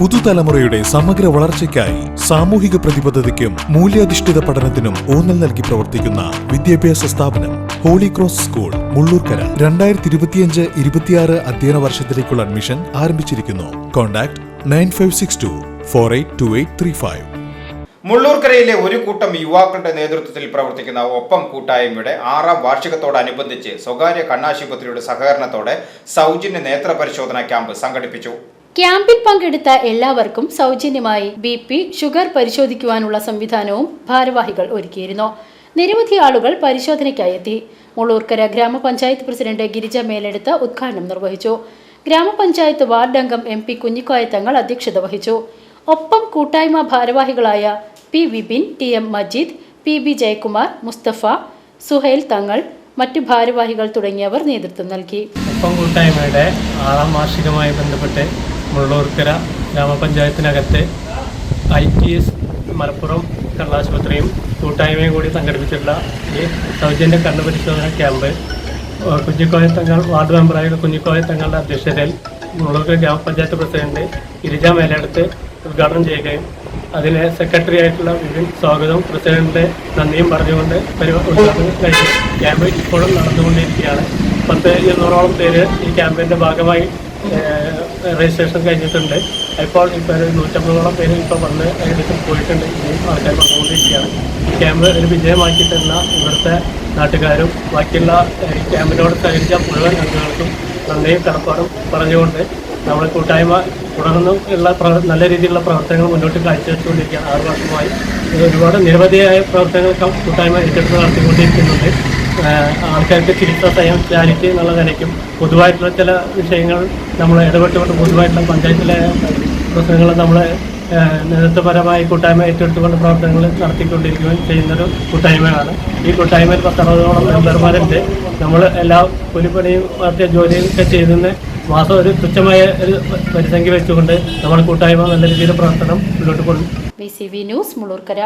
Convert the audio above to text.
പുതുതലമുറയുടെ സമഗ്ര വളർച്ചയ്ക്കായി സാമൂഹിക പ്രതിബദ്ധതയ്ക്കും മൂല്യാധിഷ്ഠിത പഠനത്തിനും ഊന്നൽ നൽകി പ്രവർത്തിക്കുന്ന വിദ്യാഭ്യാസ സ്ഥാപനം ഹോളി ക്രോസ് സ്കൂൾ മുള്ളൂർക്കര. രണ്ടായിരത്തി ഇരുപത്തിയഞ്ച് ഇരുപത്തിയാറ് അധ്യയന വർഷത്തിലേക്കുള്ള അഡ്മിഷൻ ആരംഭിച്ചിരിക്കുന്നു. Contact nine five six two four eight two eight three five. മുള്ളൂർക്കരയിലെ ഒരു കൂട്ടം യുവാക്കളുടെ നേതൃത്വത്തിൽ പ്രവർത്തിക്കുന്ന ഒപ്പം കൂട്ടായ്മയുടെ ആറാം വാർഷികത്തോടനുബന്ധിച്ച് സ്വകാര്യ കണ്ണാശുപത്രിയുടെ സഹകരണത്തോടെ സൗജന്യ നേത്ര പരിശോധന ക്യാമ്പ് സംഘടിപ്പിച്ചു. ക്യാമ്പിൽ പങ്കെടുത്ത എല്ലാവർക്കും സൗജന്യമായി ബി പി ഷുഗർ പരിശോധിക്കുവാനുള്ള സംവിധാനവും ഭാരവാഹികൾ ഒരുക്കിയിരുന്നു. നിരവധി ആളുകൾ പരിശോധനയ്ക്കായി എത്തി. മുള്ളൂർക്കര ഗ്രാമപഞ്ചായത്ത് പ്രസിഡന്റ് ഗിരിജ മേലെടുത്ത് ഉദ്ഘാടനം നിർവഹിച്ചു. ഗ്രാമപഞ്ചായത്ത് വാർഡ് അംഗം എം പി കുഞ്ഞിക്കോയ തങ്ങൾ അധ്യക്ഷത വഹിച്ചു. ഒപ്പം കൂട്ടായ്മ ഭാരവാഹികളായ P Vipin T M Majeed P B Jayakumar Mustafa Suhail Thangal മറ്റു ഭാരവാഹികൾ തുടങ്ങിയവർ നേതൃത്വം നൽകി. ഒപ്പം കൂട്ടായ്മയുടെ ആറാം വാർഷികമായി ബന്ധപ്പെട്ട് മുള്ളൂർക്കര ഗ്രാമപഞ്ചായത്തിനകത്തെ ഐ ടി എസ് മലപ്പുറം കണ്ണാശുപത്രിയും കൂട്ടായ്മയും കൂടി സംഘടിപ്പിച്ചിട്ടുള്ള ഈ സൗജന്യ കണ്ണു പരിശോധന ക്യാമ്പ് ഏഹ് കുഞ്ഞിക്കോയ തങ്ങൾ വാർഡ് മെമ്പറായ കുഞ്ഞിക്കോയ തങ്ങളുടെ അധ്യക്ഷതയിൽ മുള്ളൂർക്കര ഗ്രാമപഞ്ചായത്ത് പ്രസിഡന്റ് ഗിരിജ മേലെടുത്ത് ഉദ്ഘാടനം ചെയ്യുകയും അതിലെ സെക്രട്ടറി ആയിട്ടുള്ള വിപിൻ സ്വാഗതവും പ്രസിഡന്റിന്റെ നന്ദിയും പറഞ്ഞുകൊണ്ട് ഉദ്ഘാടനം കഴിഞ്ഞു. ക്യാമ്പ് ഇപ്പോഴും നടന്നുകൊണ്ടിരിക്കുകയാണ്. പത്ത് ഇരുന്നൂറോളം പേര് ഈ ക്യാമ്പിന്റെ ഭാഗമായി രജിസ്ട്രേഷൻ കഴിഞ്ഞിട്ടുണ്ട്. ഇപ്പോൾ ഇപ്പോൾ നൂറ്റമ്പതോളം പേര് ഇപ്പോൾ വന്ന് ഏകദേശം പോയിട്ടുണ്ട്. ഇനിയും ആൾക്കാർ വന്നുകൊണ്ടിരിക്കുകയാണ്. ക്യാമ്പ് ഒരു വിജയമാക്കി തന്ന ഇവിടുത്തെ നാട്ടുകാരും ബാക്കിയുള്ള ക്യാമ്പിനോട് സഹകരിച്ച മുഴുവൻ അംഗങ്ങൾക്കും നന്ദിയും കടപ്പാടും പറഞ്ഞുകൊണ്ട് നമ്മുടെ കൂട്ടായ്മ തുടർന്നും ഉള്ള നല്ല രീതിയിലുള്ള പ്രവർത്തനങ്ങൾ മുന്നോട്ട് കാഴ്ചവെച്ചുകൊണ്ടിരിക്കുകയാണ്. ആറ് വർഷമായി ഒരുപാട് നിരവധിയായ പ്രവർത്തനങ്ങൾ കൂട്ടായ്മ ഏറ്റെടുത്ത് നടത്തിക്കൊണ്ടിരിക്കുന്നുണ്ട്. ആൾക്കാർക്ക് ചികിത്സ സ്വയം ചാരിറ്റി എന്നുള്ള നിലയ്ക്കും പൊതുവായിട്ടുള്ള ചില വിഷയങ്ങൾ നമ്മൾ ഇടപെട്ടുകൊണ്ട് പൊതുവായിട്ടുള്ള പഞ്ചായത്തിലെ പ്രശ്നങ്ങൾ നമ്മൾ നേതൃത്വപരമായി കൂട്ടായ്മ ഏറ്റെടുത്തുകൊണ്ട് പ്രവർത്തനങ്ങൾ നടത്തിക്കൊണ്ടിരിക്കുകയും ചെയ്യുന്നൊരു കൂട്ടായ്മയാണ്. ഈ കൂട്ടായ്മയിൽ പത്തറുപതോളം മെമ്പർമാരുണ്ട്. നമ്മൾ എല്ലാ കൂലിപ്പണിയും മറ്റേ ജോലിയും ഒക്കെ മാസം ഒരു തുച്ഛമായ ഒരു പരിസംഖ്യ വെച്ചുകൊണ്ട് നമ്മൾ കൂട്ടായ്മ നല്ല രീതിയിൽ പ്രവർത്തനം മുന്നോട്ട് കൊണ്ടു ന്യൂസ് മുള്ളൂർക്കര.